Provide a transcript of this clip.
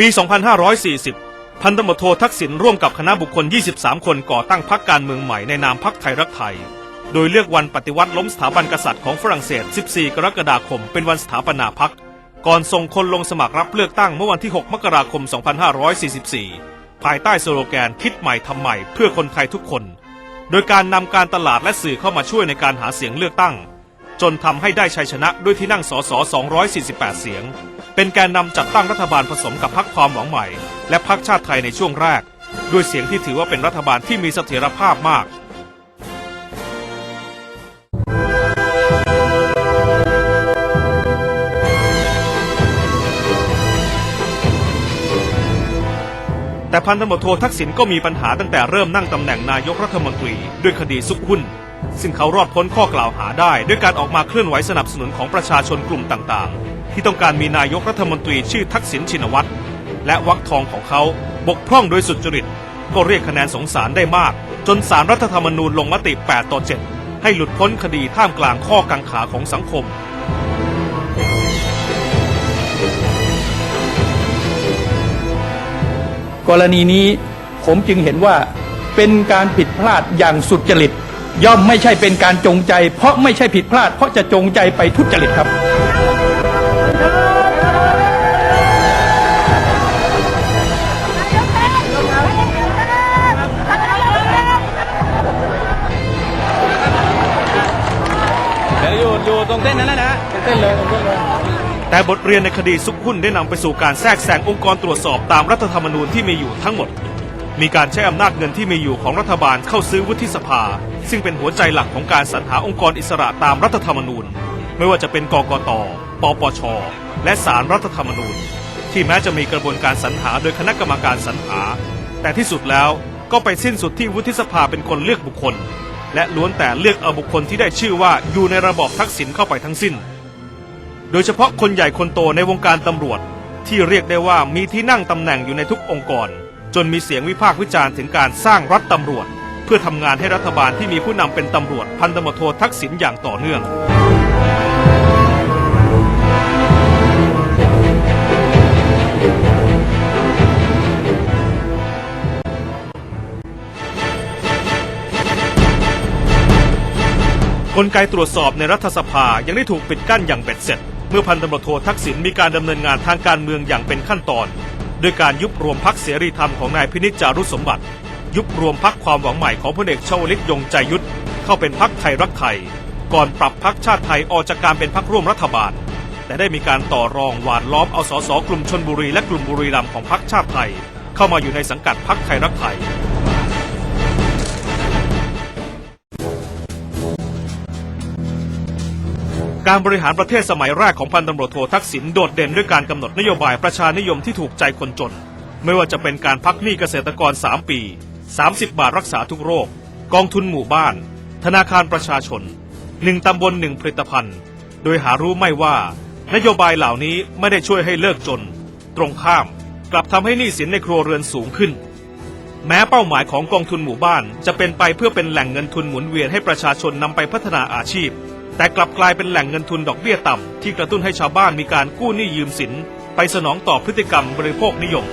ปี 2540 พันตำรวจโททักษิณร่วมกับคณะบุคคล 23 คนก่อตั้งพรรคการเมืองใหม่ในนามพรรคไทยรักไทย โดยเลือกวันปฏิวัติล้มสถาบันกษัตริย์ของฝรั่งเศส 14 กรกฎาคม เป็นวันสถาปนาพรรค ก่อนส่งคนลงสมัครรับเลือกตั้งเมื่อวันที่ 6 มกราคม 2544 ภายใต้สโลแกนคิดใหม่ทำใหม่เพื่อคนไทยทุกคน โดยการนำการตลาดและสื่อเข้ามาช่วยในการหาเสียงเลือกตั้ง จนทำให้ได้ชัยชนะด้วยที่นั่งสส 248 เสียง เป็นแกนนำจัดตั้งรัฐบาลผสมกับพรรคความหวังใหม่ และพรรคชาติไทยในช่วงแรก ด้วยเสียงที่ถือว่าเป็นรัฐบาลที่มีเสถียรภาพมาก แต่พันตำรวจโททักษิณก็มีปัญหาตั้งแต่เริ่มนั่งตำแหน่งนายกรัฐมนตรีด้วยคดีซุกหุ้น ซึ่งเขารอดพ้นข้อกล่าวหาได้ ด้วยการออกมาเคลื่อนไหวสนับสนุนของประชาชนกลุ่มต่างๆ ที่ต้องการมีนายกรัฐมนตรีชื่อทักษิณชินวัตรและวักทองของเขาบกพร่องโดยสุจริต ก็เรียกคะแนนสงสารได้มาก จนสารรัฐธรรมนูญลงมติ 8 ต่อ 7 ให้หลุดพ้นคดีท่ามกลางข้อกังขาของสังคมกรณีนี้ผมจึงเห็นว่าเป็นการผิดพลาดอย่างสุดจริต ย่อมไม่ใช่เป็นการจงใจ เพราะไม่ใช่ผิดพลาด เพราะจะจงใจไปทุจริตครับ ตรงเส้นนั้นนะนะเส้นเลยเส้นเลยแต่บทเรียนในคดีซุกหุ้นได้นำไปสู่การแทรกแซงองค์กรตรวจสอบตามรัฐธรรมนูญที่มีอยู่ทั้งหมด มีการใช้อำนาจเงินที่มีอยู่ของรัฐบาลเข้าซื้อวุฒิสภา ซึ่งเป็นหัวใจหลักของการสรรหาองค์กรอิสระตามรัฐธรรมนูญ ไม่ว่าจะเป็นกกต ปปช และศาลรรัฐธรรมนูญ ที่แม้จะมีกระบวนการสรรหาโดยคณะกรรมการสรรหา แต่ที่สุดแล้วก็ไปสิ้นสุดที่วุฒิสภาเป็นคนเลือกบุคคล และล้วนแต่เลือกเอาบุคคลที่ได้ชื่อว่าอยู่ในระบอบทักษิณเข้าไปทั้งสิ้น โดยเฉพาะคนใหญ่คนโตในวงการตำรวจ ที่เรียกได้ว่ามีที่นั่งตำแหน่งอยู่ในทุกองค์กร จนมีเสียงวิพากษ์วิจารณ์ถึงการสร้างรัฐตำรวจ เพื่อทำงานให้รัฐบาลที่มีผู้นำเป็นตำรวจพันตำรวจโททักษิณอย่างต่อเนื่อง กลไกตรวจสอบในรัฐสภายังได้ถูกปิดกั้นอย่างเบ็ดเสร็จ เมื่อพันตำรวจโททักษิณมีการดำเนินงานทางการเมืองอย่างเป็นขั้นตอนด้วยการยุบรวมพักเสรีธรรมของนายพินิจจารุสมบัติ ยุบรวมพักความหวังใหม่ของพลเอกชวลิตยงใจยุทธเข้าเป็นพักไทยรักไทย ก่อนปรับพักชาติไทยออกจากการเป็นพักร่วมรัฐบาลแต่ได้มีการต่อรองหวานล้อมเอาสสกลุ่มชนบุรีและกลุ่มบุรีรัมย์ของพักชาติไทย เข้ามาอยู่ในสังกัดพักไทยรักไทย การบริหารประเทศสมัยแรกของพันตำรวจโททักษิณโดดเด่นด้วยการกำหนดนโยบายประชานิยมที่ถูกใจคนจน ไม่ว่าจะเป็นการพักหนี้เกษตรกร 3 ปี 30 บาทรักษาทุกโรค กองทุนหมู่บ้าน ธนาคารประชาชนหนึ่งตำบลหนึ่งผลิตภัณฑ์ โดยหารู้ไม่ว่านโยบายเหล่านี้ไม่ได้ช่วยให้เลิกจน ตรงข้ามกลับทำให้หนี้สินในครัวเรือนสูงขึ้น แม้เป้าหมายของกองทุนหมู่บ้าน จะเป็นไปเพื่อเป็นแหล่งเงินทุนหมุนเวียนให้ประชาชนนำไปพัฒนาอาชีพ แต่กลับกลายเป็นแหล่งเงินทุนดอกเบี้ยต่ำที่กระตุ้นให้ชาวบ้านมีการกู้หนี้ยืมสิน ไปสนองต่อพฤติกรรมบริโภคนิยม